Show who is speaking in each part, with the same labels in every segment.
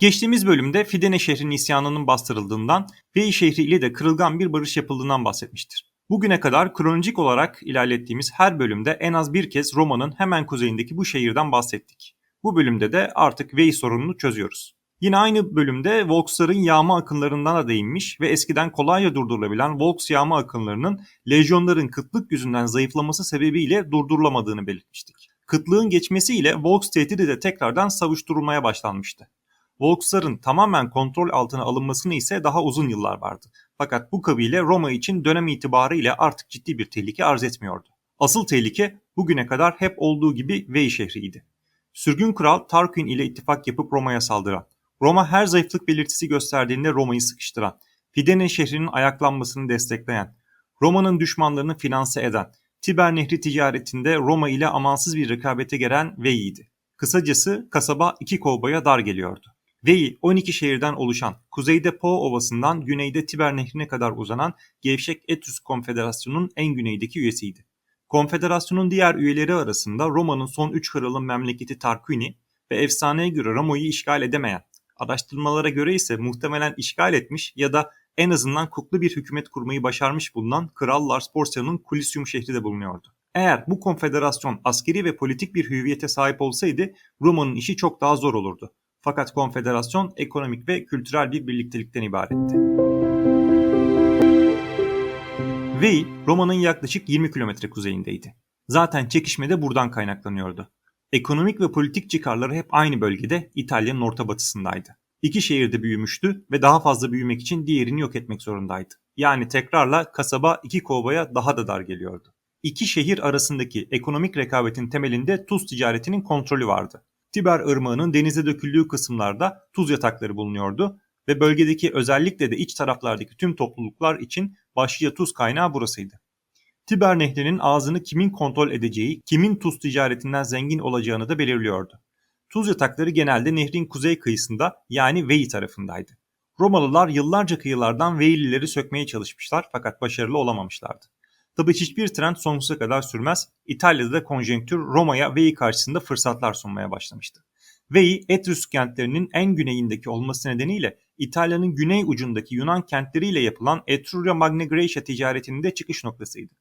Speaker 1: Geçtiğimiz bölümde Fidene şehrinin isyanının bastırıldığından ve şehri ile de kırılgan bir barış yapıldığından bahsetmiştir. Bugüne kadar kronolojik olarak ilerlettiğimiz her bölümde en az bir kez Roma'nın hemen kuzeyindeki bu şehirden bahsettik. Bu bölümde de artık Vey sorununu çözüyoruz. Yine aynı bölümde Volksların yağma akınlarından da değinmiş ve eskiden kolayca durdurulabilen Volks yağma akınlarının lejyonların kıtlık yüzünden zayıflaması sebebiyle durdurulamadığını belirtmiştik. Kıtlığın geçmesiyle Volks tehdidi de tekrardan savuşturulmaya başlanmıştı. Volksların tamamen kontrol altına alınmasını ise daha uzun yıllar vardı. Fakat bu kabile Roma için dönem itibarıyla artık ciddi bir tehlike arz etmiyordu. Asıl tehlike bugüne kadar hep olduğu gibi Vey şehriydi. Sürgün kral Tarquin ile ittifak yapıp Roma'ya saldıran, Roma her zayıflık belirtisi gösterdiğinde Roma'yı sıkıştıran, Fidene şehrinin ayaklanmasını destekleyen, Roma'nın düşmanlarını finanse eden, Tiber Nehri ticaretinde Roma ile amansız bir rekabete gelen Vey'iydi. Kısacası kasaba iki kovboya dar geliyordu. Vey 12 şehirden oluşan, kuzeyde Po Ovası'ndan güneyde Tiber Nehri'ne kadar uzanan gevşek Etrüsk Konfederasyonu'nun en güneydeki üyesiydi. Konfederasyonun diğer üyeleri arasında Roma'nın son 3 kralın memleketi Tarquini ve efsaneye göre Roma'yı işgal edemeyen, araştırmalara göre ise muhtemelen işgal etmiş ya da en azından kuklu bir hükümet kurmayı başarmış bulunan Kral Lars Porcia'nın Kulisyum şehri de bulunuyordu. Eğer bu konfederasyon askeri ve politik bir hüviyete sahip olsaydı Roma'nın işi çok daha zor olurdu. Fakat konfederasyon ekonomik ve kültürel bir birliktelikten ibaretti. Veii, Roma'nın yaklaşık 20 kilometre kuzeyindeydi. Zaten çekişme de buradan kaynaklanıyordu. Ekonomik ve politik çıkarları hep aynı bölgede İtalya'nın orta batısındaydı. İki şehirde büyümüştü ve daha fazla büyümek için diğerini yok etmek zorundaydı. Yani tekrarla kasaba iki kovaya daha da dar geliyordu. İki şehir arasındaki ekonomik rekabetin temelinde tuz ticaretinin kontrolü vardı. Tiber Irmağı'nın denize döküldüğü kısımlarda tuz yatakları bulunuyordu ve bölgedeki özellikle de iç taraflardaki tüm topluluklar için başlıca tuz kaynağı burasıydı. Tiber Nehri'nin ağzını kimin kontrol edeceği, kimin tuz ticaretinden zengin olacağını da belirliyordu. Tuz yatakları genelde nehrin kuzey kıyısında yani Vey tarafındaydı. Romalılar yıllarca kıyılardan Veylileri sökmeye çalışmışlar fakat başarılı olamamışlardı. Tabi hiçbir trend sonsuza kadar sürmez. İtalya'da da konjonktür Roma'ya Vey karşısında fırsatlar sunmaya başlamıştı. Vey, Etrüsk kentlerinin en güneyindeki olması nedeniyle İtalya'nın güney ucundaki Yunan kentleriyle yapılan Etruria Magna Graecia ticaretinin de çıkış noktasıydı.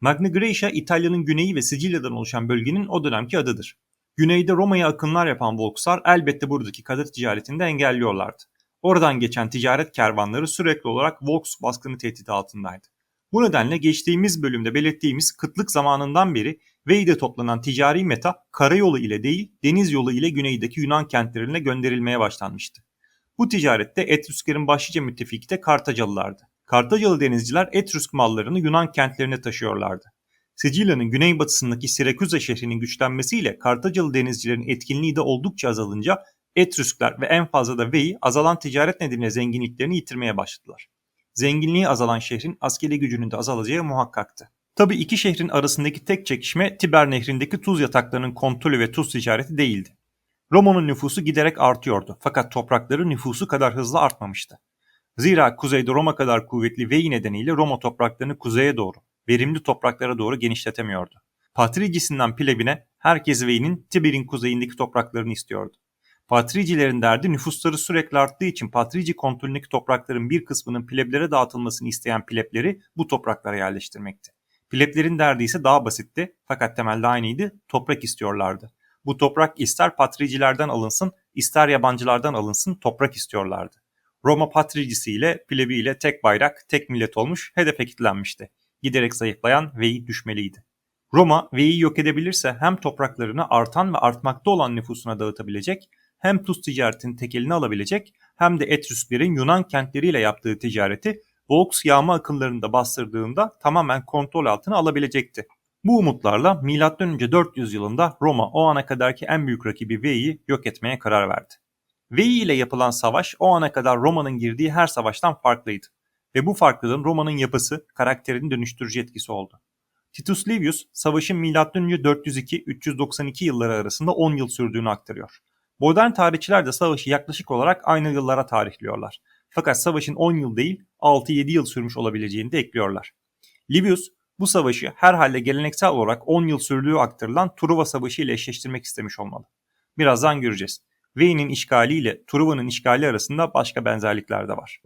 Speaker 1: Magna Graecia İtalya'nın güneyi ve Sicilya'dan oluşan bölgenin o dönemki adıdır. Güneyde Roma'ya akınlar yapan Volkslar elbette buradaki kadır ticaretini de engelliyorlardı. Oradan geçen ticaret kervanları sürekli olarak Volks baskını tehdidi altındaydı. Bu nedenle geçtiğimiz bölümde belirttiğimiz kıtlık zamanından beri Veyde toplanan ticari meta karayolu ile değil deniz yolu ile güneydeki Yunan kentlerine gönderilmeye başlanmıştı. Bu ticarette Etrüsklerin başlıca müttefiki de Kartacalılardı. Kartacalı denizciler Etrüsk mallarını Yunan kentlerine taşıyorlardı. Sicilya'nın güneybatısındaki Sirakuza şehrinin güçlenmesiyle Kartacalı denizcilerin etkinliği de oldukça azalınca Etrüskler ve en fazla da Veii azalan ticaret nedeniyle zenginliklerini yitirmeye başladılar. Zenginliği azalan şehrin askeri gücünün de azalacağı muhakkaktı. Tabi iki şehrin arasındaki tek çekişme Tiber nehrindeki tuz yataklarının kontrolü ve tuz ticareti değildi. Roma'nın nüfusu giderek artıyordu fakat toprakları nüfusu kadar hızlı artmamıştı. Zira kuzeyde Roma kadar kuvvetli Veii nedeniyle Roma topraklarını kuzeye doğru, verimli topraklara doğru genişletemiyordu. Patricisinden Plebine herkes Vei'nin Tiber'in kuzeyindeki topraklarını istiyordu. Patricilerin derdi nüfusları sürekli arttığı için Patrici kontrolündeki toprakların bir kısmının pleblere dağıtılmasını isteyen plebleri bu topraklara yerleştirmekti. Pleblerin derdi ise daha basitti fakat temelde aynıydı, toprak istiyorlardı. Bu toprak ister patricilerden alınsın, ister yabancılardan alınsın toprak istiyorlardı. Roma patricisi ile plebi ile tek bayrak, tek millet olmuş, hedefe kilitlenmişti. Giderek zayıflayan Veii düşmeliydi. Roma Vei'i yok edebilirse hem topraklarını artan ve artmakta olan nüfusuna dağıtabilecek hem tuz ticaretini tekelini alabilecek hem de Etrüsklerin Yunan kentleriyle yaptığı ticareti Volks yağma akınlarında bastırdığında tamamen kontrol altına alabilecekti. Bu umutlarla M.Ö. 400 yılında Roma o ana kadarki en büyük rakibi Vei'i yok etmeye karar verdi. Veii ile yapılan savaş o ana kadar Roma'nın girdiği her savaştan farklıydı. Ve bu farklılığın Roma'nın yapısı, karakterini dönüştürücü etkisi oldu. Titus Livius, savaşın M.Ö. 402-392 yılları arasında 10 yıl sürdüğünü aktarıyor. Modern tarihçiler de savaşı yaklaşık olarak aynı yıllara tarihliyorlar. Fakat savaşın 10 yıl değil 6-7 yıl sürmüş olabileceğini de ekliyorlar. Livius bu savaşı herhalde geleneksel olarak 10 yıl sürdüğü aktarılan Truva Savaşı ile eşleştirmek istemiş olmalı. Birazdan göreceğiz. Vei'nin işgali ile Truva'nın işgali arasında başka benzerlikler de var.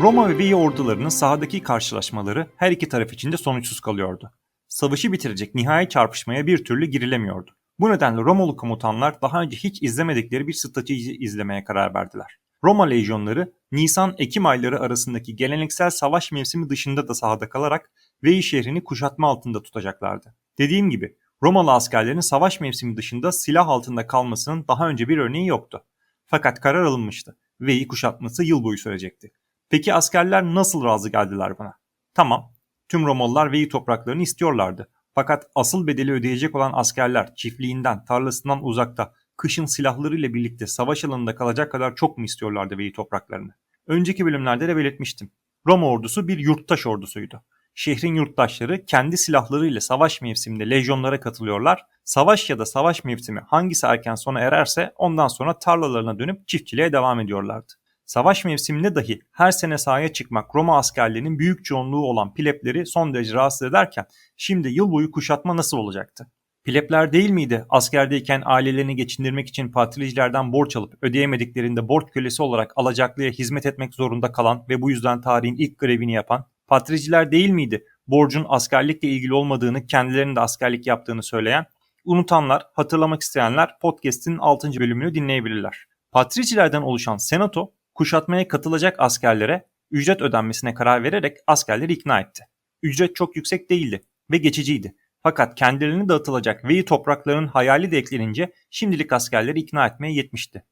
Speaker 1: Roma ve Vei ordularının sahadaki karşılaşmaları her iki taraf için de sonuçsuz kalıyordu. Savaşı bitirecek nihai çarpışmaya bir türlü girilemiyordu. Bu nedenle Romalı komutanlar daha önce hiç izlemedikleri bir strateji izlemeye karar verdiler. Roma lejyonları Nisan-Ekim ayları arasındaki geleneksel savaş mevsimi dışında da sahada kalarak Veii şehrini kuşatma altında tutacaklardı. Dediğim gibi Romalı askerlerin savaş mevsimi dışında silah altında kalmasının daha önce bir örneği yoktu. Fakat karar alınmıştı. Veii kuşatması yıl boyu sürecekti. Peki askerler nasıl razı geldiler buna? Tamam, tüm Romalılar Veii topraklarını istiyorlardı. Fakat asıl bedeli ödeyecek olan askerler çiftliğinden, tarlasından uzakta, kışın silahlarıyla birlikte savaş alanında kalacak kadar çok mu istiyorlardı Veii topraklarını? Önceki bölümlerde de belirtmiştim. Roma ordusu bir yurttaş ordusuydu. Şehrin yurttaşları kendi silahlarıyla savaş mevsiminde lejyonlara katılıyorlar. Savaş ya da savaş mevsimi hangisi erken sona ererse ondan sonra tarlalarına dönüp çiftçiliğe devam ediyorlardı. Savaş mevsiminde dahi her sene sahaya çıkmak Roma askerlerinin büyük çoğunluğu olan plepleri son derece rahatsız ederken şimdi yıl boyu kuşatma nasıl olacaktı? Plepler değil miydi askerdeyken ailelerini geçindirmek için patricilerden borç alıp ödeyemediklerinde borç kölesi olarak alacaklıya hizmet etmek zorunda kalan ve bu yüzden tarihin ilk grevini yapan? Patriciler değil miydi borcun askerlikle ilgili olmadığını kendilerinin de askerlik yaptığını söyleyen? Unutanlar, hatırlamak isteyenler podcast'in 6. bölümünü dinleyebilirler. Patricilerden oluşan senato kuşatmaya katılacak askerlere ücret ödenmesine karar vererek askerleri ikna etti. Ücret çok yüksek değildi ve geçiciydi. Fakat kendilerini dağıtılacak Veyi topraklarının hayali de eklenince şimdilik askerleri ikna etmeye yetmişti.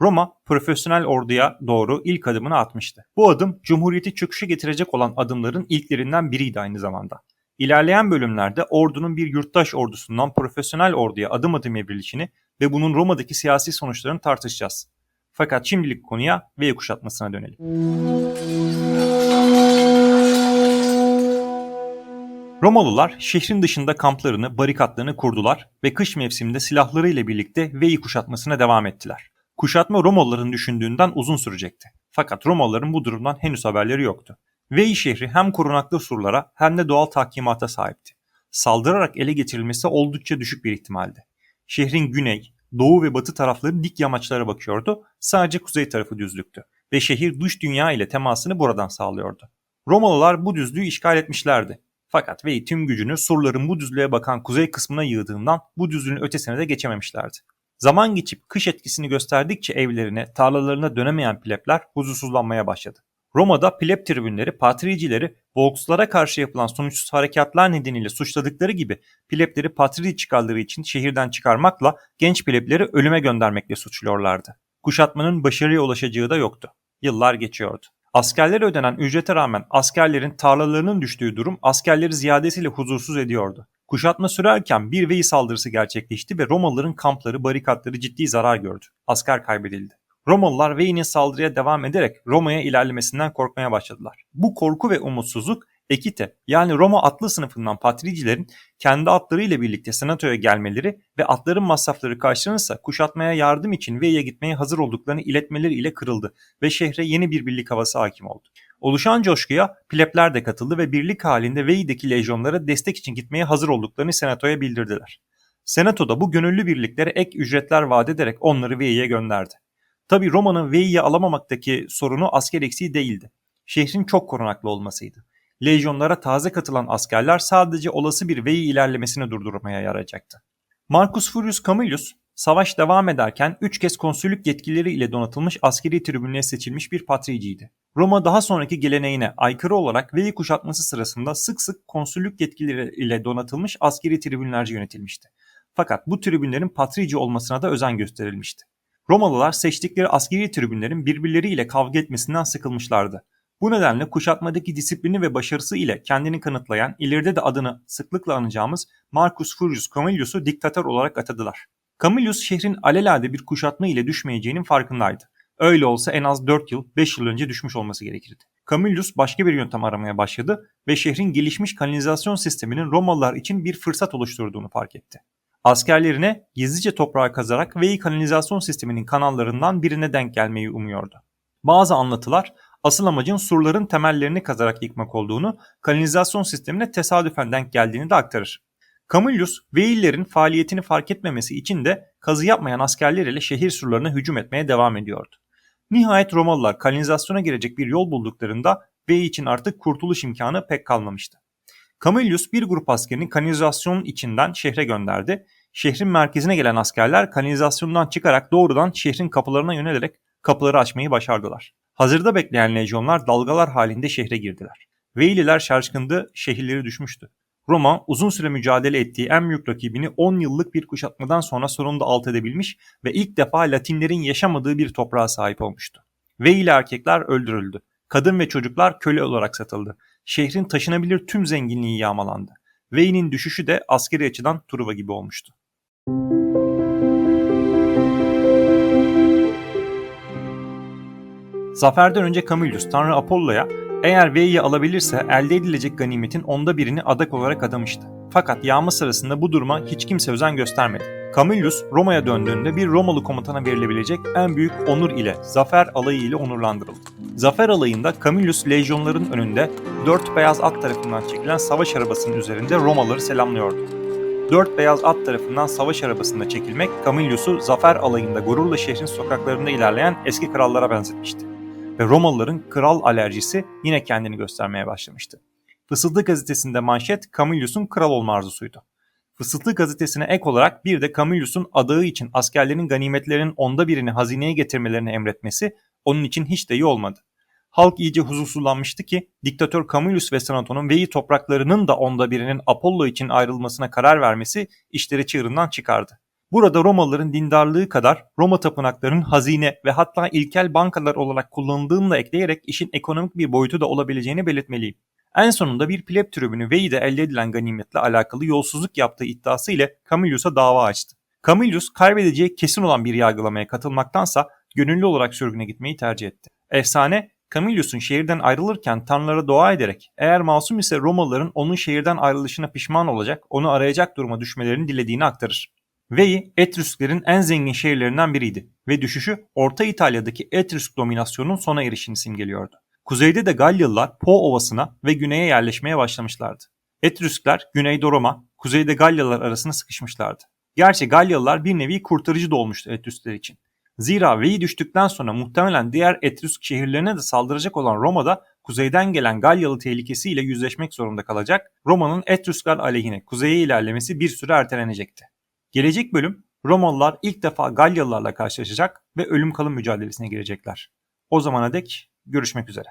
Speaker 1: Roma profesyonel orduya doğru ilk adımını atmıştı. Bu adım Cumhuriyeti çöküşe getirecek olan adımların ilklerinden biriydi aynı zamanda. İlerleyen bölümlerde ordunun bir yurttaş ordusundan profesyonel orduya adım adım evrilişini ve bunun Roma'daki siyasi sonuçlarını tartışacağız. Fakat şimdilik konuya V kuşatmasına dönelim. Romalılar şehrin dışında kamplarını, barikatlarını kurdular ve kış mevsiminde silahlarıyla birlikte Veii kuşatmasına devam ettiler. Kuşatma Romalıların düşündüğünden uzun sürecekti. Fakat Romalıların bu durumdan henüz haberleri yoktu. Veii şehri hem korunaklı surlara hem de doğal tahkimata sahipti. Saldırarak ele geçirilmesi oldukça düşük bir ihtimaldi. Şehrin güney, doğu ve batı tarafları dik yamaçlara bakıyordu, sadece kuzey tarafı düzlüktü ve şehir dış dünya ile temasını buradan sağlıyordu. Romalılar bu düzlüğü işgal etmişlerdi. Fakat Vey tüm gücünü surların bu düzlüğe bakan kuzey kısmına yığdığından bu düzlüğün ötesine de geçememişlerdi. Zaman geçip kış etkisini gösterdikçe evlerine, tarlalarına dönemeyen plebler huzursuzlanmaya başladı. Roma'da pleb tribünleri patricileri Volkslara karşı yapılan sonuçsuz harekatlar nedeniyle suçladıkları gibi plebleri patrici çıkarları için şehirden çıkarmakla genç plebleri ölüme göndermekle suçluyorlardı. Kuşatmanın başarıya ulaşacağı da yoktu. Yıllar geçiyordu. Askerlere ödenen ücrete rağmen askerlerin tarlalarının düştüğü durum askerleri ziyadesiyle huzursuz ediyordu. Kuşatma sürerken bir Veyi saldırısı gerçekleşti ve Romalıların kampları, barikatları ciddi zarar gördü. Asker kaybedildi. Romalılar Vei'nin saldırıya devam ederek Roma'ya ilerlemesinden korkmaya başladılar. Bu korku ve umutsuzluk Ekite yani Roma atlı sınıfından patricilerin kendi atları ile birlikte senatoya gelmeleri ve atların masrafları karşılanırsa kuşatmaya yardım için Vei'ye gitmeye hazır olduklarını iletmeleri ile kırıldı ve şehre yeni bir birlik havası hakim oldu. Oluşan coşkuya plebler de katıldı ve birlik halinde Vei'deki lejyonlara destek için gitmeye hazır olduklarını senatoya bildirdiler. Senato da bu gönüllü birliklere ek ücretler vaat ederek onları Vei'ye gönderdi. Tabi Roma'nın Vei'yi alamamaktaki sorunu asker eksiği değildi. Şehrin çok korunaklı olmasıydı. Lejyonlara taze katılan askerler sadece olası bir Veii ilerlemesini durdurmaya yarayacaktı. Marcus Furius Camillus, savaş devam ederken 3 kez konsüllük yetkileri ile donatılmış askeri tribünlüğe seçilmiş bir patriciydi. Roma daha sonraki geleneğine aykırı olarak Veii kuşatması sırasında sık sık konsüllük yetkileri ile donatılmış askeri tribünlerce yönetilmişti. Fakat bu tribünlerin patrici olmasına da özen gösterilmişti. Romalılar seçtikleri askeri tribünlerin birbirleriyle kavga etmesinden sıkılmışlardı. Bu nedenle kuşatmadaki disiplini ve başarısı ile kendini kanıtlayan, ileride de adını sıklıkla anacağımız Marcus Furius Camillus'u diktatör olarak atadılar. Camillus şehrin alelade bir kuşatma ile düşmeyeceğinin farkındaydı. Öyle olsa en az 4 yıl, 5 yıl önce düşmüş olması gerekirdi. Camillus başka bir yöntem aramaya başladı ve şehrin gelişmiş kanalizasyon sisteminin Romalılar için bir fırsat oluşturduğunu fark etti. Askerlerine gizlice toprağa kazarak Veii kanalizasyon sisteminin kanallarından birine denk gelmeyi umuyordu. Bazı anlatılar asıl amacın surların temellerini kazarak yıkmak olduğunu, kanalizasyon sistemine tesadüfen denk geldiğini de aktarır. Camillus, Veillerin faaliyetini fark etmemesi için de kazı yapmayan askerler ile şehir surlarına hücum etmeye devam ediyordu. Nihayet Romalılar kanalizasyona girecek bir yol bulduklarında Veii için artık kurtuluş imkanı pek kalmamıştı. Camillus bir grup askerini kanalizasyonun içinden şehre gönderdi. Şehrin merkezine gelen askerler kanalizasyondan çıkarak doğrudan şehrin kapılarına yönelerek kapıları açmayı başardılar. Hazırda bekleyen lejyonlar dalgalar halinde şehre girdiler. Veililer şaşkındı, şehirleri düşmüştü. Roma uzun süre mücadele ettiği en büyük rakibini 10 yıllık bir kuşatmadan sonra sonunda alt edebilmiş ve ilk defa Latinlerin yaşamadığı bir toprağa sahip olmuştu. Veili erkekler öldürüldü. Kadın ve çocuklar köle olarak satıldı. Şehrin taşınabilir tüm zenginliği yağmalandı. Vei'nin düşüşü de askeri açıdan Truva gibi olmuştu. Zaferden önce Camillus Tanrı Apollo'ya eğer Vei'yi alabilirse elde edilecek ganimetin onda birini adak olarak adamıştı. Fakat yağma sırasında bu duruma hiç kimse özen göstermedi. Camillus Roma'ya döndüğünde bir Romalı komutana verilebilecek en büyük onur ile zafer alayı ile onurlandırıldı. Zafer alayında Camillus lejyonların önünde dört beyaz at tarafından çekilen savaş arabasının üzerinde Romalıları selamlıyordu. Dört beyaz at tarafından savaş arabasında çekilmek Camillus'u zafer alayında gururla şehrin sokaklarında ilerleyen eski krallara benzetmişti. Ve Romalıların kral alerjisi yine kendini göstermeye başlamıştı. Fısıltı gazetesinde manşet Camillus'un kral olma arzusuydu. Fısıltı gazetesine ek olarak bir de Camillus'un adağı için askerlerin ganimetlerinin onda birini hazineye getirmelerini emretmesi onun için hiç de iyi olmadı. Halk iyice huzursuzlanmıştı ki diktatör Camillus ve senatonun Veii topraklarının da onda birinin Apollo için ayrılmasına karar vermesi işleri çığırından çıkardı. Burada Romalıların dindarlığı kadar Roma tapınaklarının hazine ve hatta ilkel bankalar olarak kullanıldığını da ekleyerek işin ekonomik bir boyutu da olabileceğini belirtmeliyim. En sonunda bir pleb tribünü Vei'de elde edilen ganimetle alakalı yolsuzluk yaptığı iddiası ile Camillus'a dava açtı. Camillus kaybedeceği kesin olan bir yargılamaya katılmaktansa gönüllü olarak sürgüne gitmeyi tercih etti. Efsane Camillus'un şehirden ayrılırken tanrılara dua ederek eğer masum ise Romalıların onun şehirden ayrılışına pişman olacak, onu arayacak duruma düşmelerini dilediğini aktarır. Veii Etrüsklerin en zengin şehirlerinden biriydi ve düşüşü Orta İtalya'daki Etrüsk dominasyonunun sona erişini simgeliyordu. Kuzeyde de Galyalılar Po Ovası'na ve güneye yerleşmeye başlamışlardı. Etrüskler güneyde Roma, kuzeyde Galyalılar arasında sıkışmışlardı. Gerçi Galyalılar bir nevi kurtarıcı da olmuştu Etrüskler için. Zira Veii düştükten sonra muhtemelen diğer Etrüsk şehirlerine de saldıracak olan Roma'da kuzeyden gelen Galyalı tehlikesiyle yüzleşmek zorunda kalacak. Roma'nın Etrüskler aleyhine kuzeye ilerlemesi bir süre ertelenecekti. Gelecek bölüm Romalılar ilk defa Galyalılarla karşılaşacak ve ölüm kalım mücadelesine girecekler. O zamana dek görüşmek üzere.